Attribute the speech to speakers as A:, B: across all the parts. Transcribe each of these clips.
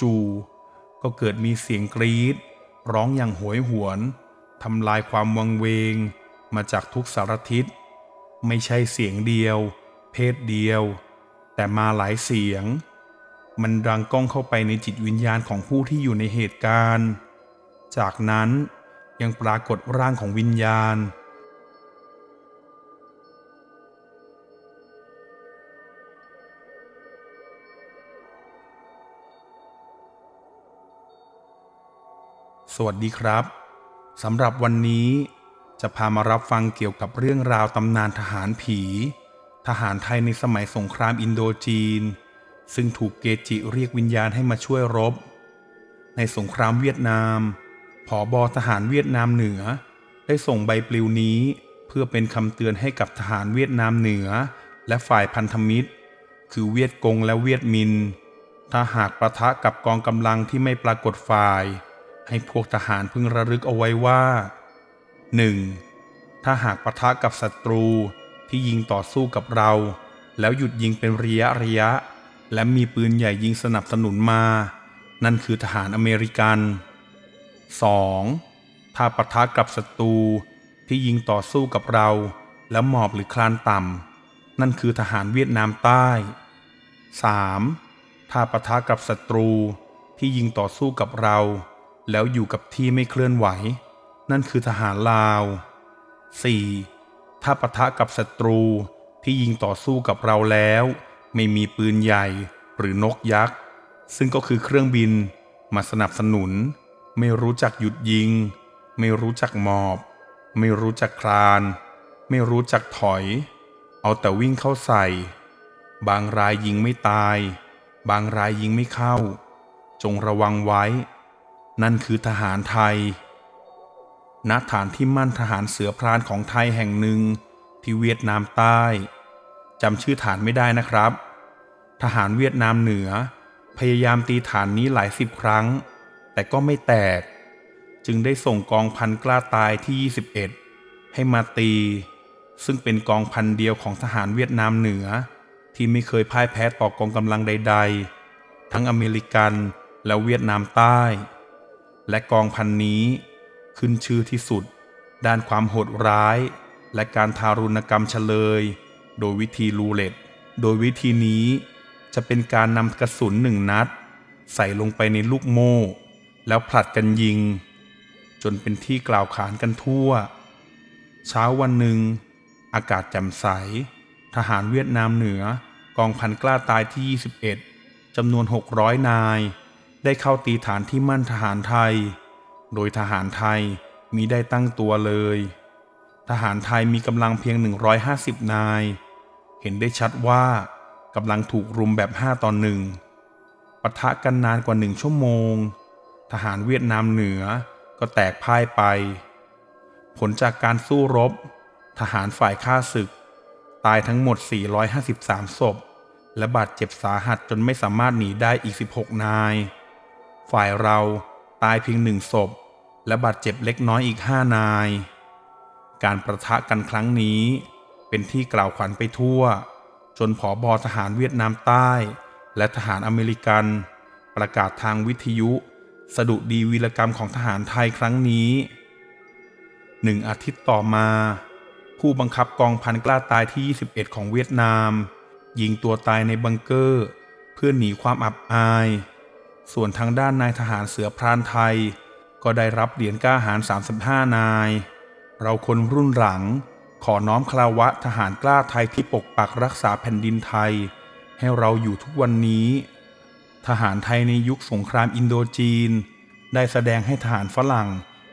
A: จู่ๆก็เกิดมีเสียงกรีด ร้องอย่างโหยหวนทำลายความวังเวง มาจากทุกสารทิศ ไม่ใช่เสียงเดียว เพศเดียว แต่มาหลายเสียง มันดังก้องเข้าไปในจิตวิญญาณของผู้ที่อยู่ในเหตุการณ์ จากนั้นยังปรากฏร่างของวิญญาณ สวัสดีครับสำหรับวันนี้จะพามารับฟังเกี่ยวกับเรื่องราวตำนานทหารผี ทหารไทยในสมัยสงครามอินโดจีน ซึ่งถูกเกจิเรียกวิญญาณให้มาช่วยรบ ในสงครามเวียดนาม ผอบอทหารเวียดนามเหนือ ได้ส่งใบปลิวนี้ เพื่อเป็นคำเตือนให้กับทหารเวียดนามเหนือ และฝ่ายพันธมิตร คือเวียดกงและเวียดมิน ถ้าหากประทะกับกองกำลังที่ไม่ปรากฏฝ่าย ให้พวกทหารพึงระลึกเอาไว้ว่า 1. ถ้าหากปะทะกับศัตรูที่ยิงต่อสู้กับเรา แล้วหยุดยิงเป็นระยะระยะ และมีปืนใหญ่ยิงสนับสนุนมา นั่นคือทหารอเมริกัน 2. ถ้าปะทะกับศัตรูที่ยิงต่อสู้กับเรา แล้วหมอบหรือคลานต่ำ นั่นคือทหารเวียดนามใต้ 3. ถ้าปะทะกับศัตรูที่ยิงต่อสู้กับเรา แล้วอยู่กับที่ไม่เคลื่อนไหว นั่นคือทหารลาว 4. ถ้าปะทะกับศัตรูที่ยิงต่อสู้กับเราแล้ว ไม่มีปืนใหญ่หรือนกยักษ์ ซึ่งก็คือเครื่องบินมาสนับสนุน ไม่รู้จักหยุดยิง ไม่รู้จักหมอบ ไม่รู้จักคลาน ไม่รู้จักถอย เอาแต่วิ่งเข้าใส่ บางรายยิงไม่ตาย บางรายยิงไม่เข้า จงระวังไว้ นั่นคือทหารไทย ณ ฐานที่มั่นทหารเสือพรานของไทยแห่งหนึ่งที่เวียดนามใต้จำชื่อฐานไม่ได้นะครับ ทหารเวียดนามเหนือ พยายามตีฐานนี้หลายสิบครั้ง แต่ก็ไม่แตก จึงได้ส่งกองพันกล้าตายที่ 21 ให้มาตี ซึ่งเป็นกองพันเดียวของทหารเวียดนามเหนือ ที่ไม่เคยพ่ายแพ้ต่อกองกำลังใด ๆ ทั้งอเมริกันและเวียดนามใต้ และกองพันนี้ ขึ้นชื่อที่สุด ด้านความโหดร้าย และการทารุณกรรมเฉลย โดยวิธีรูเล็ต โดยวิธีนี้จะเป็นการนำกระสุนหนึ่งนัด ใส่ลงไปในลูกโม่ แล้วผลัดกันยิง จนเป็นที่กล่าวขานกันทั่ว เช้าวันหนึ่ง อากาศแจ่มใส ทหารเวียดนามเหนือกองพันกล้าตายที่ 21จำนวน 600 นาย ได้เข้าตีฐานที่มั่นทหารไทย โดยทหารไทยมีได้ตั้งตัวเลย ทหารไทยมีกำลังเพียง 150 นาย เห็นได้ชัดว่ากำลังถูกรุมแบบ 5 ต่อหนึ่งปะทะกันนานกว่าหนึ่งชั่วโมง ทหารเวียดนามเหนือก็แตกพ่ายไป ผลจากการสู้รบ ทหารฝ่ายข้าศึก ตายทั้งหมด 453 ศพ และบาดเจ็บสาหัสจนไม่สามารถหนีได้อีก 16 นาย ฝ่ายเราตายเพียงหนึ่งศพ และบาดเจ็บเล็กน้อยอีกห้านาย การประทะกันครั้งนี้ เป็นที่กล่าวขวัญไปทั่ว จนผอบอทหารเวียดนามใต้ และทหารอเมริกัน ประกาศทางวิทยุ สดุดีวีรกรรมของทหารไทยครั้งนี้หนึ่งอาทิตย์ต่อมา ผู้บังคับกองพันกล้าตายที่ 21 ของเวียดนาม ยิงตัวตายในบังเกอร์ เพื่อหนีความอับอาย ส่วนทางด้านนายทหารเสือพรานไทย ก็ได้รับเหรียญก้าหาร 35 นาย เราคนรุ่นหลัง ขอน้อมคลาวะทหารกล้าไทยที่ปกปักรักษาแผ่นดินไทย ให้เราอยู่ทุกวันนี้ ทหารไทยในยุคสงครามอินโดจีน ได้แสดงให้ทหารฝรั่ง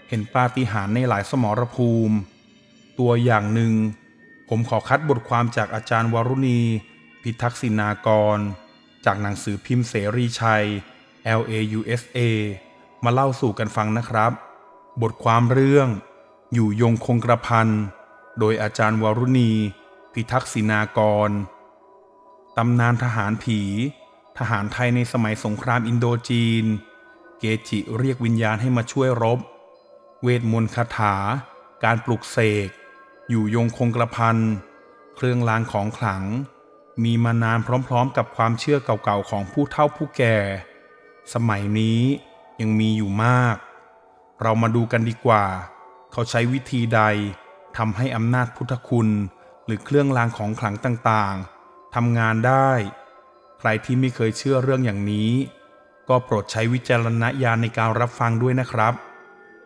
A: เห็นปาฏิหาริย์ในหลายสมรภูมิ ตัวอย่างหนึ่ง ผมขอคัดบทความจากอาจารย์วรุณี พิทักษินากร จากหนังสือพิมพ์เสรีชัย LAUSA มาเล่าสู่กันฟังนะครับ บทความเรื่องอยู่ยงคงกระพัน โดยอาจารย์วรุณี พิทักษินากร ตำนานทหารผี ทหารไทยในสมัยสงครามอินโดจีน เกจิเรียกวิญญาณให้มาช่วยรบ เวทมนต์คาถา การปลุกเสก อยู่ยงคงกระพัน เครื่องรางของขลัง มีมานานพร้อมๆ กับความเชื่อเก่าๆของผู้เฒ่าผู้แก่ สมัยนี้ยังมีอยู่มาก เรามาดูกันดีกว่า เขาใช้วิธีใดทำให้อำนาจพุทธคุณ หรือเครื่องรางของขลังต่างๆทำงานได้ ใครที่ไม่เคยเชื่อเรื่องอย่างนี้ ก็โปรดใช้วิจารณญาณในการรับฟังด้วยนะครับ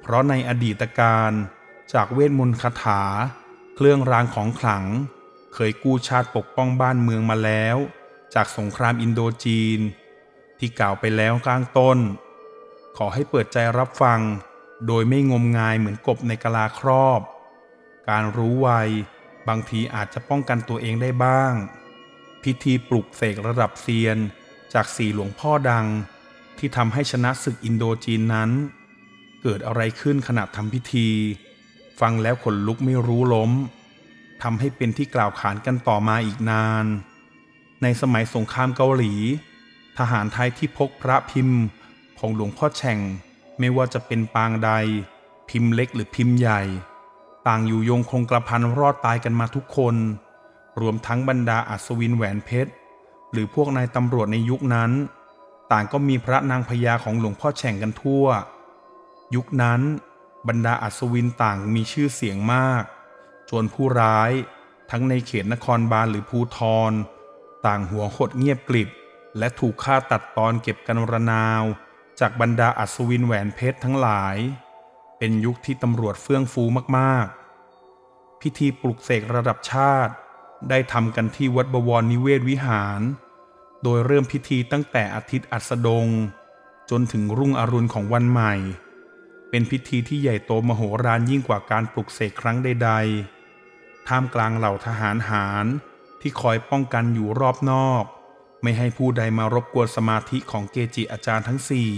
A: เพราะในอดีตการจากเวทมนต์คาถา เครื่องรางของขลัง เคยกู้ชาติปกป้องบ้านเมืองมาแล้ว จากสงครามอินโดจีน ที่กล่าวไปแล้วกลางต้น ขอให้เปิดใจรับฟัง โดยไม่งมงายเหมือนกบในกะลาครอบ การรู้ไวบางทีอาจจะป้องกันตัวเองได้บ้าง พิธีปลุกเสกระดับเซียนจากสี่หลวงพ่อดัง ที่ทำให้ชนะศึกอินโดจีนนั้น เกิดอะไรขึ้นขณะทำพิธี ฟังแล้วขนลุกไม่รู้ล้มทำให้เป็นที่กล่าวขานกันต่อมาอีกนาน ในสมัยสงครามเกาหลี ทหารไทยที่พกพระพิมพ์ของหลวงพ่อแฉ่ง ไม่ว่าจะเป็นปางใด พิมพ์เล็กหรือพิมพ์ใหญ่ ต่างอยู่ยงคงกระพันรอดตายกันมาทุกคน รวมทั้งบรรดาอัศวินแหวนเพชร หรือพวกนายตำรวจในยุคนั้น ต่างก็มีพระนางพญาของหลวงพ่อแฉ่งกันทั่ว ยุคนั้นบรรดาอัศวินต่างมีชื่อเสียงมากจนผู้ร้ายทั้งในเขตนครบาลหรือภูทร ต่างหัวหดเงียบกริบ และถูกฆ่าตัดตอนเก็บกันระนาว จากบรรดาอัศวินแหวนเพชรทั้งหลาย เป็นยุคที่ตำรวจเฟื่องฟูมากๆ พิธีปลุกเสกระดับชาติ ได้ทำกันที่วัดบวรนิเวศวิหาร โดยเริ่มพิธีตั้งแต่อาทิตย์อัสดง จนถึงรุ่งอรุณของวันใหม่ เป็นพิธีที่ใหญ่โตมโหฬารยิ่งกว่าการปลุกเสกครั้งใด ๆ ท่ามกลางเหล่าทหารหารที่คอยป้องกันอยู่รอบนอก ไม่ให้ผู้ใดมารบกวนสมาธิของเกจิอาจารย์ทั้งสี่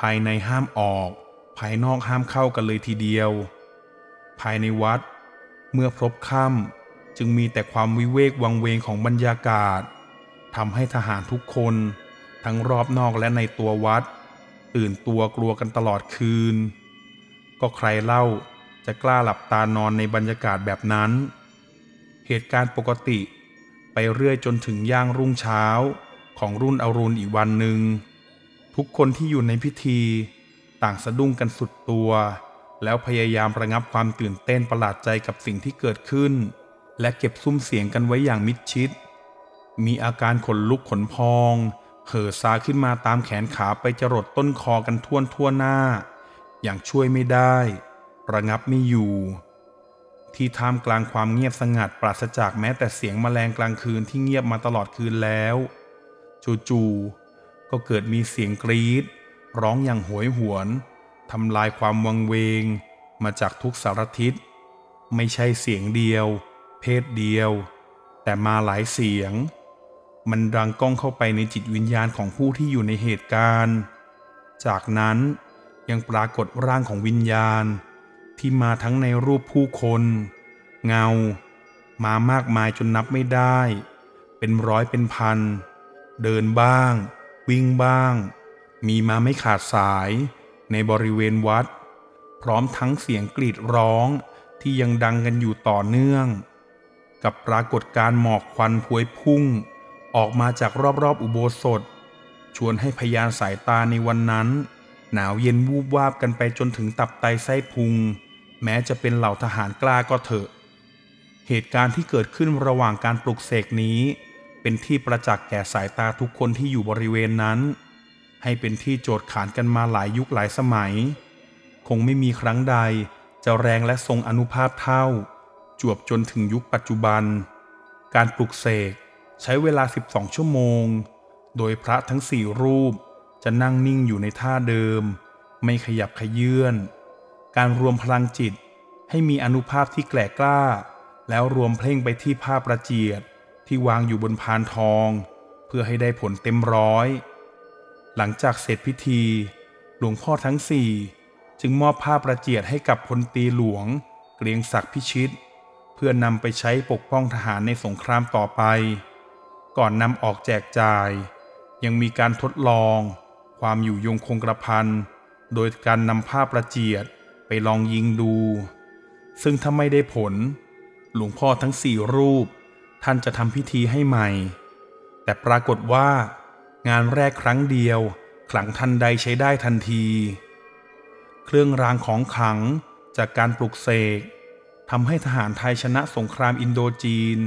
A: ภายในห้ามออก ภายนอกห้ามเข้ากันเลยทีเดียว ภายในวัด เมื่อพบค่ำจึงมีแต่ความวิเวกวังเวงของบรรยากาศทำให้ทหารทุกคนทั้งรอบนอกและในตัววัด ตื่นตัวกลัวกันตลอดคืน ก็ใครเล่าจะกล้าหลับตานอนในบรรยากาศแบบนั้น เหตุการณ์ปกติ ไปเรื่อยจนถึงย่างรุ่งเช้าของรุ่นอรุณอีกวันหนึ่ง ทุกคนที่อยู่ในพิธี ต่างสะดุ้งกันสุดตัว แล้วพยายามระงับความตื่นเต้นประหลาดใจกับสิ่งที่เกิดขึ้น และเก็บซุ้มเสียงกันไว้อย่างมิดชิด มีอาการขนลุกขนพอง เห่อซาขึ้นมาตามแขนขาไปจรดต้นคอกันท่วนทั่วหน้า อย่างช่วยไม่ได้ ระงับไม่อยู่ ที่ท่ามกลางความเงียบสงัดปราศจากแม้แต่เสียงแมลงกลางคืนที่เงียบมาตลอดคืนแล้ว จู่ๆก็เกิดมีเสียงกรีด ร้องอย่างโหยหวนทำลายความวังเวง มาจากทุกสารทิศ ไม่ใช่เสียงเดียว เพศเดียว แต่มาหลายเสียง มันดังก้องเข้าไปในจิตวิญญาณของผู้ที่อยู่ในเหตุการณ์ จากนั้นยังปรากฏร่างของวิญญาณ ที่มาทั้งในรูปผู้คน เงา มามากมายจนนับไม่ได้ เป็นร้อยเป็นพัน เดินบ้าง วิ่งบ้าง มีมาไม่ขาดสายในบริเวณวัด พร้อมทั้งเสียงกรีดร้องที่ยังดังกันอยู่ต่อเนื่อง กับปรากฏการณ์หมอกควันพวยพุ่ง ออกมาจากรอบๆอุโบสถ ชวนให้พยานสายตาในวันนั้น หนาวเย็นวูบวาบกันไปจนถึงตับไตไส้พุง แม้จะเป็นเหล่าทหารกล้าก็เถอะ เหตุการณ์ที่เกิดขึ้นระหว่างการปลุกเสกนี้ เป็นที่ประจักษ์แก่สายตาทุกคนที่อยู่บริเวณนั้น ให้เป็นที่โจทย์ขานกันมาหลายยุคหลายสมัย คงไม่มีครั้งใดจะแรงและทรงอนุภาพเท่า จวบจนถึงยุคปัจจุบัน การปลุกเสกใช้เวลา 12 ชั่วโมง โดยพระทั้งสี่รูป จะนั่งนิ่งอยู่ในท่าเดิม ไม่ขยับขยื่นการรวมพลังจิตให้มีอนุภาพที่แกล่กล้า แล้วรวมเพ่งไปที่ผ้าประเจียดที่วางอยู่บนพานทอง เพื่อให้ได้ผลเต็มร้อย หลังจากเสร็จพิธี หลวงพ่อทั้งสี่จึงมอบผ้าประเจียดให้กับพลตีหลวง เกรียงศักดิ์พิชิต เพื่อนำไปใช้ปกป้องทหารในสงครามต่อไป ก่อนนำออกแจกจ่าย ยังมีการทดลอง ความอยู่ยงคงกระพัน โดยการนำผ้าประเจียดไปลองยิงดู ซึ่งถ้าไม่ได้ผล หลวงพ่อทั้งสี่รูป ท่านจะทำพิธีให้ใหม่ แต่ปรากฏว่า งานแรกครั้งเดียวขลังทันใดใช้ได้ทันที เครื่องรางของขลังจากการปลุกเสกทำให้ทหารไทยชนะสงครามอินโดจีน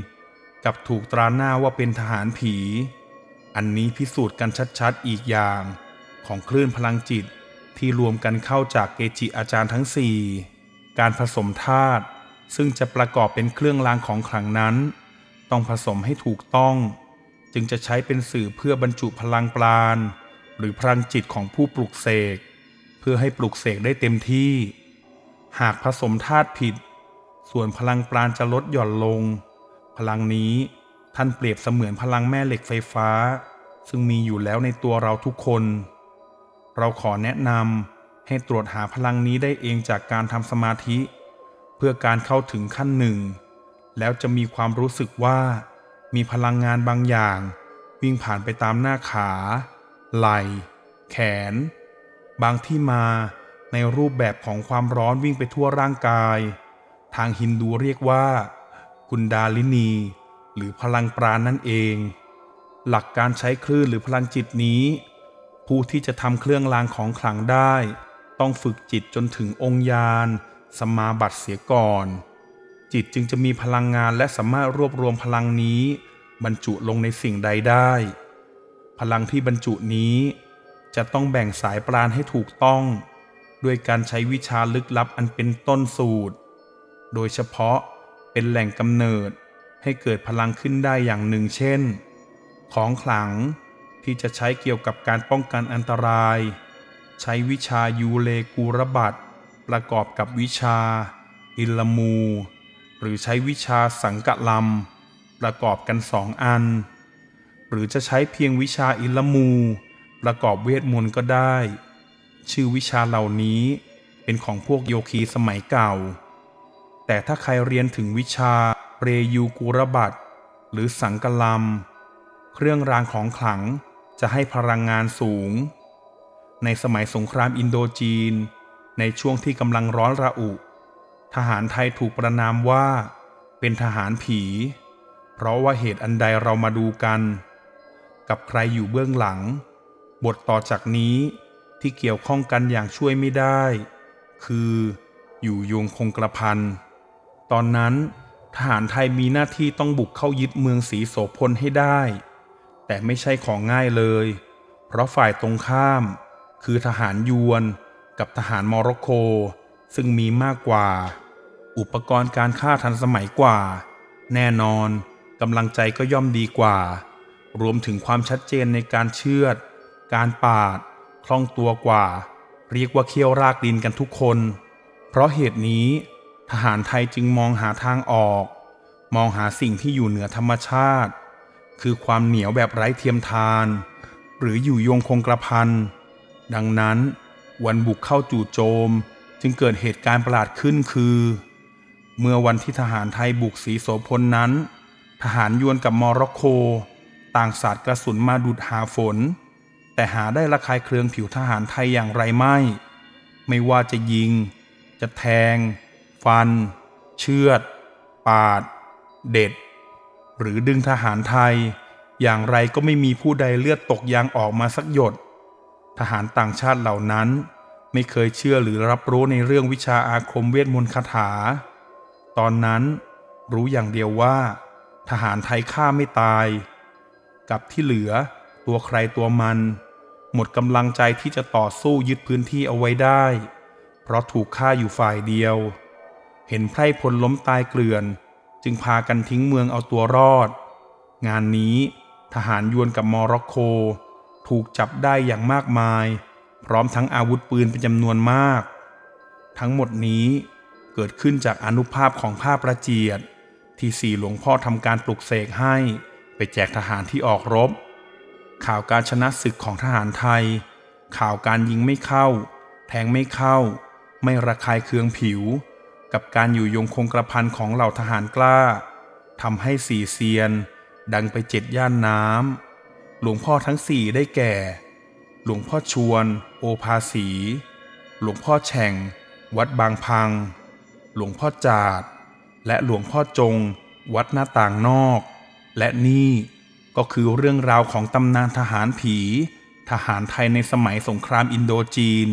A: กับถูกตราหน้าว่าเป็นทหารผี อันนี้พิสูจน์กันชัดๆอีกอย่าง ของคลื่นพลังจิต ที่รวมกันเข้าจากเกจิอาจารย์ทั้งสี่การผสมธาตุซึ่งจะประกอบเป็นเครื่องรางของขลังนั้น ต้องผสมให้ถูกต้อง จึงจะใช้เป็นสื่อเพื่อบรรจุพลังปราณ หรือพลังจิตของผู้ปลุกเสก เพื่อให้ปลุกเสกได้เต็มที่ หากผสมธาตุผิด ส่วนพลังปราณจะลดหย่อนลง พลังนี้ท่านเปรียบเสมือนพลังแม่เหล็กไฟฟ้า ซึ่งมีอยู่แล้วในตัวเราทุกคน เราขอแนะนำให้ตรวจหาพลังนี้ได้เองจากการทำสมาธิ เพื่อการเข้าถึงขั้นหนึ่ง แล้วจะมีความรู้สึกว่า มีพลังงานบางอย่าง วิ่งผ่านไปตามหน้าขา ไหล่ แขน บางที่มาในรูปแบบของความร้อนวิ่งไปทั่วร่างกาย ทางฮินดูเรียกว่า กุนดาลินี หรือพลังปราณนั่นเอง หลักการใช้คลื่นหรือพลังจิตนี้ ผู้ที่จะทำเครื่องรางของขลังได้ ต้องฝึกจิตจนถึงองค์ญาณสมาบัติเสียก่อน จิตจึงจะมีพลังงานและสามารถรวบรวมพลังนี้ บรรจุลงในสิ่งใดได้ พลังที่บรรจุนี้ จะต้องแบ่งสายปราณให้ถูกต้อง ด้วยการใช้วิชาลึกลับอันเป็นต้นสูตร โดยเฉพาะเป็นแหล่งกำเนิดให้เกิดพลังขึ้นได้อย่างหนึ่งเช่น ของขลัง ที่จะใช้เกี่ยวกับการป้องกันอันตราย ใช้วิชายูเลกูรบัตประกอบกับวิชา อิลลมู หรือใช้วิชาสังกะลำประกอบกันสองอัน หรือจะใช้เพียงวิชาอิลลมู ประกอบเวทมนต์ก็ได้ ชื่อวิชาเหล่านี้เป็นของพวกโยคีสมัยเก่า แต่ถ้าใครเรียนถึงวิชาเรยูกูรบัตหรือสังกะลัม เครื่องรางของขลัง จะให้พลังงานสูง ในสมัยสงครามอินโดจีน ในช่วงที่กำลังร้อนระอุ ทหารไทยถูกประนามว่า เป็นทหารผี เพราะว่าเหตุอันใดเรามาดูกัน กับใครอยู่เบื้องหลัง บทต่อจากนี้ที่เกี่ยวข้องกันอย่างช่วยไม่ได้ คืออยู่ยงคงกระพัน ตอนนั้นทหารไทยมีหน้าที่ต้องบุกเข้ายึดเมืองศรีโสพลให้ได้ แต่ไม่ใช่ของง่ายเลย เพราะฝ่ายตรงข้าม คือทหารยวนกับทหารโมร็อกโก ซึ่งมีมากกว่า อุปกรณ์การฆ่าทันสมัยกว่า แน่นอนกำลังใจก็ย่อมดีกว่า รวมถึงความชัดเจนในการเชือด การปาด คล่องตัวกว่า เรียกว่าเคี่ยวรากดินกันทุกคน เพราะเหตุนี้ ทหารไทยจึงมองหาทางออก มองหาสิ่งที่อยู่เหนือธรรมชาติ คือความเหนียวแบบไร้เทียมทาน หรืออยู่ยงคงกระพัน ดังนั้นวันบุกเข้าจู่โจมจึงเกิดเหตุการณ์ประหลาดขึ้นคือ เมื่อวันที่ทหารไทยบุกศรีโสพลนั้น ทหารยวนกับมอร็อกโก ต่างสาดกระสุนมาดุดหาฝน แต่หาได้ระคายเคืองผิวทหารไทยอย่างไรไม่ ไม่ว่าจะยิง จะแทง ฟัน เชือด ปาด เด็ด หรือดึงทหารไทย อย่างไรก็ไม่มีผู้ใดเลือดตกยางออกมาสักหยด ทหารต่างชาติเหล่านั้น ไม่เคยเชื่อหรือรับรู้ในเรื่องวิชาอาคมเวทมนต์คาถา ตอนนั้นรู้อย่างเดียวว่า ทหารไทยฆ่าไม่ตาย กับที่เหลือตัวใครตัวมัน หมดกำลังใจที่จะต่อสู้ยึดพื้นที่เอาไว้ได้ เพราะถูกฆ่าอยู่ฝ่ายเดียว เห็นไพร่พลล้มตายเกลื่อน จึงพากันทิ้งเมืองเอาตัวรอด งานนี้ทหารยวนกับมอร็อกโก ถูกจับได้อย่างมากมาย พร้อมทั้งอาวุธปืนเป็นจำนวนมาก ทั้งหมดนี้เกิดขึ้นจากอนุภาพของผ้าประเจียด ที่สี่หลวงพ่อทำการปลุกเสกให้ไปแจกทหารที่ออกรบ ข่าวการชนะศึกของทหารไทย ข่าวการยิงไม่เข้า แทงไม่เข้า ไม่ระคายเคืองผิว กับการอยู่ยงคงกระพันของเหล่าทหารกล้าทำให้สี่เซียน ดังไปเจ็ดย่านน้ำหลวงพ่อทั้งสี่ได้แก่ หลวงพ่อชวน โอภาสี หลวงพ่อแฉ่ง วัดบางพัง หลวงพ่อจาด และหลวงพ่อจง วัดหน้าต่างนอก และนี่ก็คือเรื่องราวของตำนานทหารผี ทหารไทยในสมัยสงครามอินโดจีน